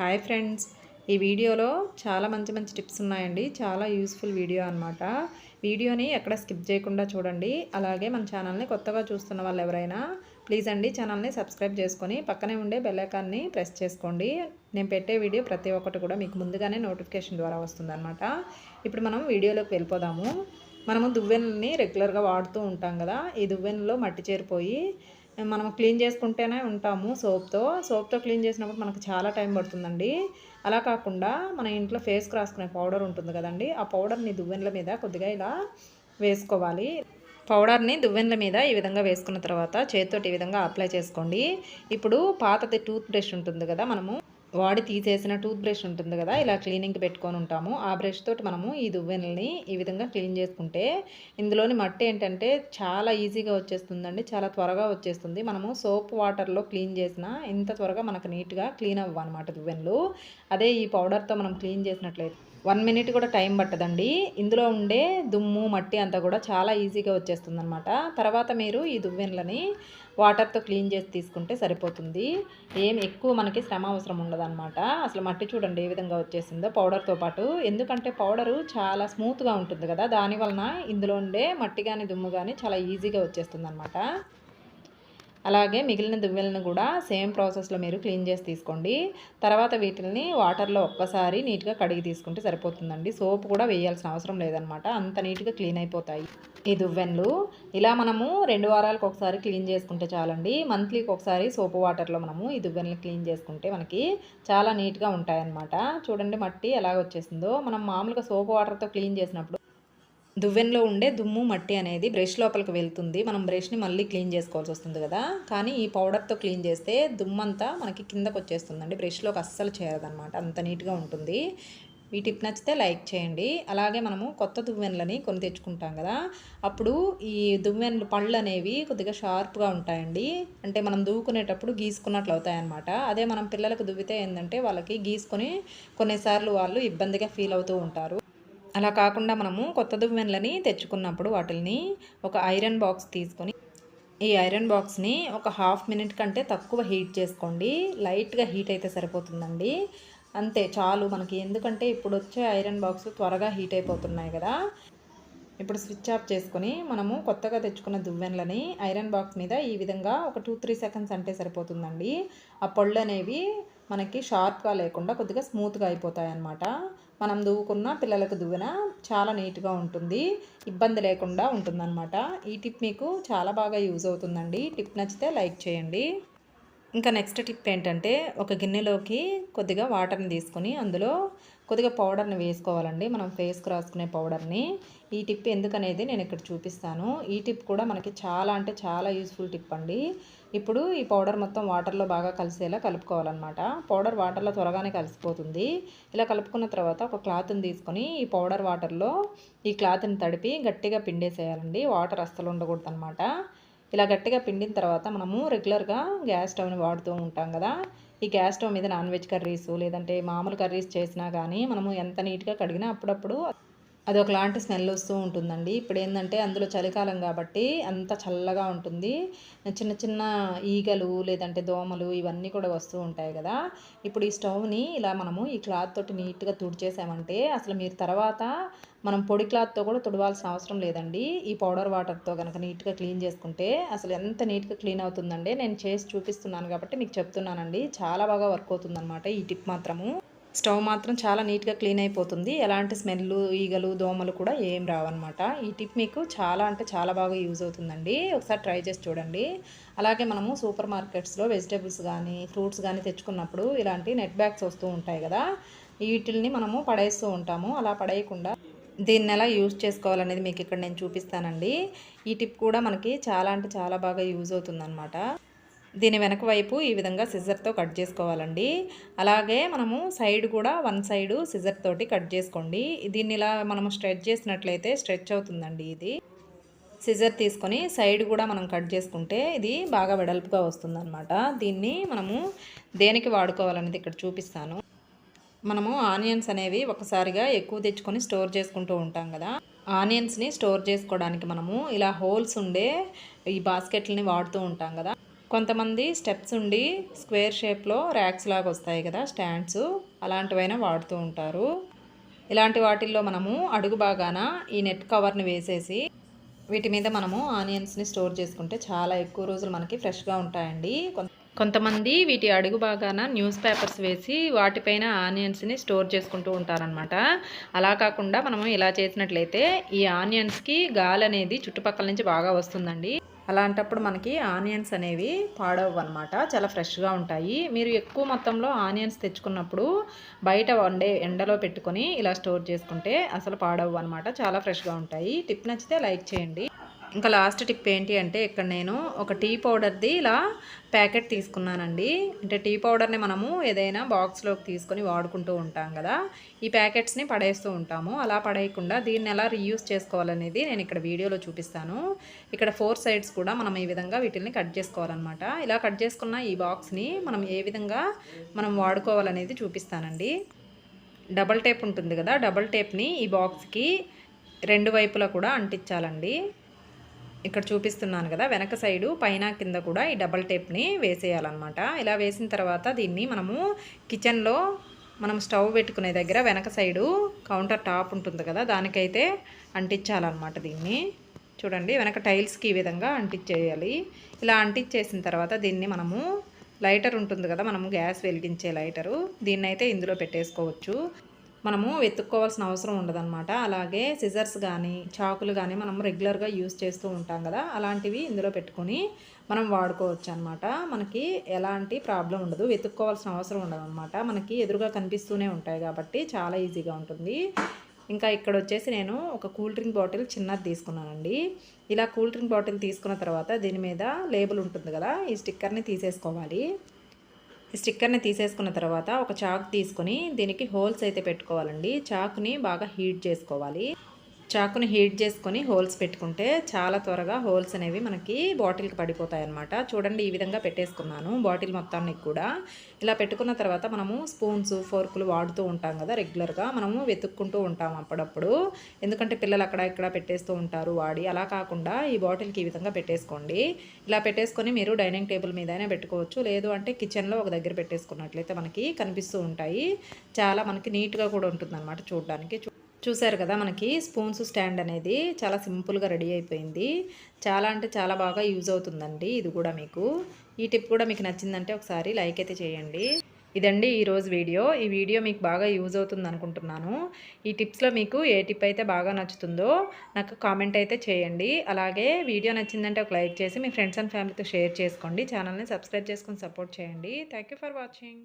Hi friends. ఈ వీడియోలో చాలా మంచి మంచి టిప్స్ ఉన్నాయండి. చాలా యూస్ఫుల్ వీడియో అనమాట వీడియోని ఎక్కడ స్కిప్ చేయకుండా చూడండి. అలాగే మన ఛానల్ని కొత్తగా చూస్తున్న వాళ్ళు ఎవరైనా ప్లీజ్ అండి ఛానల్ని సబ్స్క్రైబ్ చేసుకొని పక్కనే ఉండే బెల్లైకాన్ని ప్రెస్ చేసుకోండి. నేను పెట్టే వీడియో ప్రతి ఒక్కటి కూడా మీకు ముందుగానే నోటిఫికేషన్ ద్వారా వస్తుందన్నమాట. ఇప్పుడు మనం వీడియోలోకి వెళ్ళిపోదాము. మనము దువ్వెనల్ని రెగ్యులర్గా వాడుతూ ఉంటాం కదా. ఈ దువ్వెనలో మట్టి చేరిపోయి మనం క్లీన్ చేసుకుంటేనే ఉంటాము సోప్తో. సోప్తో క్లీన్ చేసినప్పుడు మనకు చాలా టైం పడుతుందండి. అలా కాకుండా మన ఇంట్లో ఫేస్కి రాసుకునే పౌడర్ ఉంటుంది కదండి. ఆ పౌడర్ని దువ్వెన్ల మీద కొద్దిగా ఇలా వేసుకోవాలి. పౌడర్ని దువ్వెన్ల మీద ఈ విధంగా వేసుకున్న తర్వాత చేతితోటి ఈ విధంగా అప్లై చేసుకోండి. ఇప్పుడు పాతది టూత్ బ్రష్ ఉంటుంది కదా మనము వాడి తీసేసిన టూత్ బ్రష్ ఉంటుంది కదా ఇలా క్లీనింగ్ పెట్టుకొని ఉంటాము. ఆ బ్రష్ తోటి మనము ఈ దువ్వెనల్ని ఈ విధంగా క్లీన్ చేసుకుంటే ఇందులోని మట్టి ఏంటంటే చాలా ఈజీగా వచ్చేస్తుందండి చాలా త్వరగా వచ్చేస్తుంది. మనము సోప్ వాటర్లో క్లీన్ చేసిన ఇంత త్వరగా మనకు నీట్గా క్లీన్ అవ్వ అనమాట దువ్వెనలు. అదే ఈ పౌడర్తో మనం క్లీన్ చేసినట్లయితే వన్ మినిట్ కూడా టైం పట్టదండి. ఇందులో ఉండే దుమ్ము మట్టి అంతా కూడా చాలా ఈజీగా వచ్చేస్తుంది అనమాట తర్వాత మీరు ఈ దువ్వెనలని వాటర్తో క్లీన్ చేసి తీసుకుంటే సరిపోతుంది. ఏం ఎక్కువ మనకి శ్రమ అవసరం ఉండదన్నమాట. అసలు మట్టి చూడండి ఏ విధంగా వచ్చేసిందో పౌడర్తో పాటు. ఎందుకంటే పౌడరు చాలా స్మూత్గా ఉంటుంది కదా దానివలన ఇందులో ఉండే మట్టి కానీ దుమ్ము కానీ చాలా ఈజీగా వచ్చేస్తుంది అనమాట అలాగే మిగిలిన దువ్వెలను కూడా సేమ్ ప్రాసెస్లో మీరు క్లీన్ చేసి తీసుకోండి. తర్వాత వీటిని వాటర్లో ఒక్కసారి నీట్గా కడిగి తీసుకుంటే సరిపోతుందండి. సోప్ కూడా వేయాల్సిన అవసరం లేదనమాట. అంత నీట్గా క్లీన్ అయిపోతాయి ఈ దువ్వెన్లు. ఇలా మనము రెండు వారాలకు ఒకసారి క్లీన్ చేసుకుంటే చాలండి. మంత్లీకి ఒకసారి సోపు వాటర్లో మనము ఈ దువ్వెన్లు క్లీన్ చేసుకుంటే మనకి చాలా నీట్గా ఉంటాయన్నమాట చూడండి మట్టి ఎలాగొచ్చేసిందో మనం మామూలుగా సోపు వాటర్తో క్లీన్ చేసినప్పుడు దువ్వెనలో ఉండే దుమ్ము మట్టి అనేది బ్రష్ లోపలికి వెళ్తుంది. మనం బ్రష్ని మళ్ళీ క్లీన్ చేసుకోవాల్సి వస్తుంది కదా. కానీ ఈ పౌడర్తో క్లీన్ చేస్తే దుమ్మంతా మనకి కిందకు వచ్చేస్తుందండి. బ్రష్లోకి అస్సలు చేరదనమాట అంత నీట్గా ఉంటుంది. ఈ టిప్ నచ్చితే లైక్ చేయండి. అలాగే మనము కొత్త దువ్వెనలని కొని తెచ్చుకుంటాం కదా. అప్పుడు ఈ దువ్వెనలు పళ్ళు అనేవి కొద్దిగా షార్ప్గా ఉంటాయండి. అంటే మనం దువ్వుకునేటప్పుడు గీసుకున్నట్లు అవుతాయన్నమాట. అదే మనం పిల్లలకు దువ్వితే ఏంటంటే వాళ్ళకి గీసుకొని కొన్నిసార్లు వాళ్ళు ఇబ్బందిగా ఫీల్ అవుతూ ఉంటారు. అలా కాకుండా మనము కొత్త దువ్వెనలని తెచ్చుకున్నప్పుడు వాటిని ఒక ఐరన్ బాక్స్ తీసుకొని ఈ ఐరన్ బాక్స్ని ఒక హాఫ్ మినిట్ కంటే తక్కువ హీట్ చేసుకోండి. లైట్గా హీట్ అయితే సరిపోతుందండి. అంతే చాలు మనకి. ఎందుకంటే ఇప్పుడు వచ్చే ఐరన్ బాక్స్ త్వరగా హీట్ అయిపోతున్నాయి కదా. ఇప్పుడు స్విచ్ ఆఫ్ చేసుకొని మనము కొత్తగా తెచ్చుకున్న దువ్వెనలని ఐరన్ బాక్స్ మీద ఈ విధంగా ఒక టూ త్రీ సెకండ్స్ అంటే సరిపోతుందండి. ఆ పళ్ళు అనేవి మనకి షార్ప్గా లేకుండా కొద్దిగా స్మూత్గా అయిపోతాయి అన్నమాట మనం దువ్వుకున్న పిల్లలకు దువ్వెన చాలా నీట్గా ఉంటుంది. ఇబ్బంది లేకుండా ఉంటుందన్నమాట. ఈ టిప్ మీకు చాలా బాగా యూజ్ అవుతుందండి. టిప్ నచ్చితే లైక్ చేయండి. ఇంకా నెక్స్ట్ టిప్ ఏంటంటే ఒక గిన్నెలోకి కొద్దిగా వాటర్ని తీసుకొని అందులో కొద్దిగా పౌడర్ని వేసుకోవాలండి. మనం ఫేస్కి రాసుకునే పౌడర్ని. ఈ టిప్ ఎందుకనేది నేను ఇక్కడ చూపిస్తాను. ఈ టిప్ కూడా మనకి చాలా అంటే చాలా యూస్ఫుల్ టిప్ అండి. ఇప్పుడు ఈ పౌడర్ మొత్తం వాటర్లో బాగా కలిసేలా కలుపుకోవాలన్నమాట. పౌడర్ వాటర్లో త్వరగానే కలిసిపోతుంది. ఇలా కలుపుకున్న తర్వాత ఒక క్లాత్ని తీసుకొని ఈ పౌడర్ వాటర్లో ఈ క్లాత్ని తడిపి గట్టిగా పిండేసేయాలండి. వాటర్ అస్సలు ఉండకూడదు అనమాట ఇలా గట్టిగా పిండిన తర్వాత మనము రెగ్యులర్గా గ్యాస్ స్టవ్ని వాడుతూ ఉంటాం కదా. ఈ గ్యాస్ స్టవ్ మీద నాన్ వెజ్ కర్రీస్ లేదంటే మామూలు కర్రీస్ చేసినా కానీ మనము ఎంత నీట్గా కడిగినా అప్పుడప్పుడు అది ఒకలాంటి స్మెల్ వస్తూ ఉంటుందండి. ఇప్పుడు ఏంటంటే అందులో చలికాలం కాబట్టి అంత చల్లగా ఉంటుంది. చిన్న చిన్న ఈగలు లేదంటే దోమలు ఇవన్నీ కూడా వస్తూ ఉంటాయి కదా. ఇప్పుడు ఈ స్టవ్ని ఇలా మనము ఈ క్లాత్ తోటి నీట్గా తుడిచేసామంటే అసలు మీరు తర్వాత మనం పొడి క్లాత్తో కూడా తుడవాల్సిన అవసరం లేదండి. ఈ పౌడర్ వాటర్తో కనుక నీట్గా క్లీన్ చేసుకుంటే అసలు ఎంత నీట్గా క్లీన్ అవుతుందండి నేను చేసి చూపిస్తున్నాను కాబట్టి మీకు చెప్తున్నానండి. చాలా బాగా వర్క్ అవుతుందన్నమాట ఈ టిప్ మాత్రము. స్టవ్ మాత్రం చాలా నీట్గా క్లీన్ అయిపోతుంది. ఎలాంటి స్మెల్ ఈగలు దోమలు కూడా ఏం రావన్నమాట. ఈ టిప్ మీకు చాలా అంటే చాలా బాగా యూజ్ అవుతుందండి. ఒకసారి ట్రై చేసి చూడండి. అలాగే మనము సూపర్ మార్కెట్స్లో వెజిటేబుల్స్ కానీ ఫ్రూట్స్ కానీ తెచ్చుకున్నప్పుడు ఇలాంటి నెట్ బ్యాగ్స్ వస్తూ ఉంటాయి కదా వీటిల్ని మనము పడేస్తూ ఉంటాము. అలా పడేయకుండా దీన్ని ఎలా యూజ్ చేసుకోవాలనేది మీకు ఇక్కడ నేను చూపిస్తానండి. ఈ టిప్ కూడా మనకి చాలా అంటే చాలా బాగా యూజ్ అవుతుందన్నమాట. దీని వెనక వైపు ఈ విధంగా సిజర్తో కట్ చేసుకోవాలండి. అలాగే మనము సైడ్ కూడా వన్ సైడు సిజర్ తోటి కట్ చేసుకోండి. దీన్ని ఇలా మనము స్ట్రెచ్ చేసినట్లయితే స్ట్రెచ్ అవుతుందండి ఇది. సిజర్ తీసుకొని సైడ్ కూడా మనం కట్ చేసుకుంటే ఇది బాగా వెడల్పుగా వస్తుందన్నమాట. దీన్ని మనము దేనికి వాడుకోవాలనేది ఇక్కడ చూపిస్తాను. మనము ఆనియన్స్ అనేవి ఒకసారిగా ఎక్కువ తెచ్చుకొని స్టోర్ చేసుకుంటూ ఉంటాం కదా. ఆనియన్స్ని స్టోర్ చేసుకోవడానికి మనము ఇలా హోల్స్ ఉండే ఈ బాస్కెట్లని వాడుతూ ఉంటాం కదా. కొంతమంది స్టెప్స్ ఉండి స్క్వేర్ షేప్లో ర్యాక్స్ లాగా వస్తాయి కదా స్టాండ్స్. అలాంటివైనా వాడుతూ ఉంటారు. ఇలాంటి వాటిల్లో మనము అడుగు బాగాన ఈ నెట్ కవర్ని వేసేసి వీటి మీద మనము ఆనియన్స్ని స్టోర్ చేసుకుంటే చాలా ఎక్కువ రోజులు మనకి ఫ్రెష్గా ఉంటాయండి. కొంతమంది వీటి అడుగు బాగాన న్యూస్ పేపర్స్ వేసి వాటిపైన ఆనియన్స్ని స్టోర్ చేసుకుంటూ ఉంటారనమాట అలా కాకుండా మనము ఇలా చేసినట్లయితే ఈ ఆనియన్స్కి గాలి అనేది చుట్టుపక్కల నుంచి బాగా వస్తుందండి. అలాంటప్పుడు మనకి ఆనియన్స్ అనేవి పాడవు అనమాట చాలా ఫ్రెష్గా ఉంటాయి. మీరు ఎక్కువ మొత్తంలో ఆనియన్స్ తెచ్చుకున్నప్పుడు బయట వండే ఎండలో పెట్టుకొని ఇలా స్టోర్ చేసుకుంటే అసలు పాడవు అనమాట చాలా ఫ్రెష్గా ఉంటాయి. టిప్ నచ్చితే లైక్ చేయండి. ఇంకా లాస్ట్ టిప్ ఏంటి అంటే ఇక్కడ నేను ఒక టీ పౌడర్ది ఇలా ప్యాకెట్ తీసుకున్నానండి. అంటే టీ పౌడర్ని మనము ఏదైనా బాక్స్లోకి తీసుకొని వాడుకుంటూ ఉంటాం కదా. ఈ ప్యాకెట్స్ని పడేస్తూ ఉంటాము. అలా పడేయకుండా దీన్ని ఎలా రీయూస్ చేసుకోవాలనేది నేను ఇక్కడ వీడియోలో చూపిస్తాను. ఇక్కడ ఫోర్ సైడ్స్ కూడా మనం ఈ విధంగా వీటిని కట్ చేసుకోవాలన్నమాట. ఇలా కట్ చేసుకున్న ఈ బాక్స్ని మనం ఏ విధంగా మనం వాడుకోవాలనేది చూపిస్తానండి. డబల్ టేప్ ఉంటుంది కదా. డబల్ టేప్ని ఈ బాక్స్కి రెండు వైపులా కూడా అంటించాలండి. ఇక్కడ చూపిస్తున్నాను కదా వెనక సైడు పైన కింద కూడా ఈ డబల్ టేప్ని వేసేయాలన్నమాట. ఇలా వేసిన తర్వాత దీన్ని మనము కిచెన్లో మనం స్టవ్ పెట్టుకునే దగ్గర వెనక సైడు కౌంటర్ టాప్ ఉంటుంది కదా దానికైతే అంటించాలన్నమాట దీన్ని. చూడండి వెనక టైల్స్కి ఈ విధంగా అంటించేయాలి. ఇలా అంటించేసిన తర్వాత దీన్ని మనము లైటర్ ఉంటుంది కదా మనము గ్యాస్ వెలిగించే లైటరు దీన్నైతే ఇందులో పెట్టేసుకోవచ్చు. మనము వెతుక్కోవాల్సిన అవసరం ఉండదన్నమాట. అలాగే సిజర్స్ కానీ చాకులు కానీ మనం రెగ్యులర్గా యూస్ చేస్తూ ఉంటాం కదా అలాంటివి ఇందులో పెట్టుకొని మనం వాడుకోవచ్చు అనమాట మనకి ఎలాంటి ప్రాబ్లం ఉండదు. వెతుక్కోవాల్సిన అవసరం ఉండదు అనమాట మనకి ఎదురుగా కనిపిస్తూనే ఉంటాయి కాబట్టి చాలా ఈజీగా ఉంటుంది. ఇంకా ఇక్కడ వచ్చేసి నేను ఒక కూల్ డ్రింక్ బాటిల్ చిన్నది తీసుకున్నానండి. ఇలా కూల్ డ్రింక్ బాటిల్ తీసుకున్న తర్వాత దీని మీద లేబుల్ ఉంటుంది కదా ఈ స్టిక్కర్ని తీసేసుకోవాలి. ఈ స్టిక్కర్ని తీసేసుకున్న తర్వాత ఒక చాక్ తీసుకొని దీనికి హోల్స్ అయితే పెట్టుకోవాలండి. చాకుని బాగా హీట్ చేసుకోవాలి. చాకుని హీట్ చేసుకొని హోల్స్ పెట్టుకుంటే చాలా త్వరగా హోల్స్ అనేవి మనకి బాటిల్కి పడిపోతాయి అనమాట చూడండి ఈ విధంగా పెట్టేసుకున్నాను బాటిల్ మొత్తానికి కూడా. ఇలా పెట్టుకున్న తర్వాత మనము స్పూన్స్ ఫోర్కులు వాడుతూ ఉంటాం కదా రెగ్యులర్గా. మనము వెతుక్కుంటూ ఉంటాం అప్పుడప్పుడు. ఎందుకంటే పిల్లలు అక్కడ ఇక్కడ పెట్టేస్తూ ఉంటారు వాడి. అలా కాకుండా ఈ బాటిల్కి ఈ విధంగా పెట్టేసుకోండి. ఇలా పెట్టేసుకొని మీరు డైనింగ్ టేబుల్ మీదైనా పెట్టుకోవచ్చు. లేదు అంటే కిచెన్లో ఒక దగ్గర పెట్టేసుకున్నట్లయితే మనకి కనిపిస్తూ ఉంటాయి. చాలా మనకి నీట్గా కూడా ఉంటుంది అనమాట చూడడానికి. చూసారు కదా మనకి స్పూన్స్ స్టాండ్ అనేది చాలా సింపుల్గా రెడీ అయిపోయింది. చాలా అంటే చాలా బాగా యూజ్ అవుతుందండి ఇది కూడా మీకు. ఈ టిప్ కూడా మీకు నచ్చిందంటే ఒకసారి లైక్ అయితే చేయండి. ఇదండి ఈరోజు వీడియో. ఈ వీడియో మీకు బాగా యూజ్ అవుతుంది అనుకుంటున్నాను. ఈ టిప్స్లో మీకు ఏ టిప్ అయితే బాగా నచ్చుతుందో నాకు కామెంట్ అయితే చేయండి. అలాగే వీడియో నచ్చిందంటే ఒక లైక్ చేసి మీ ఫ్రెండ్స్ అండ్ ఫ్యామిలీతో షేర్ చేసుకోండి. ఛానల్ని సబ్స్క్రైబ్ చేసుకొని సపోర్ట్ చేయండి. Thank for watching.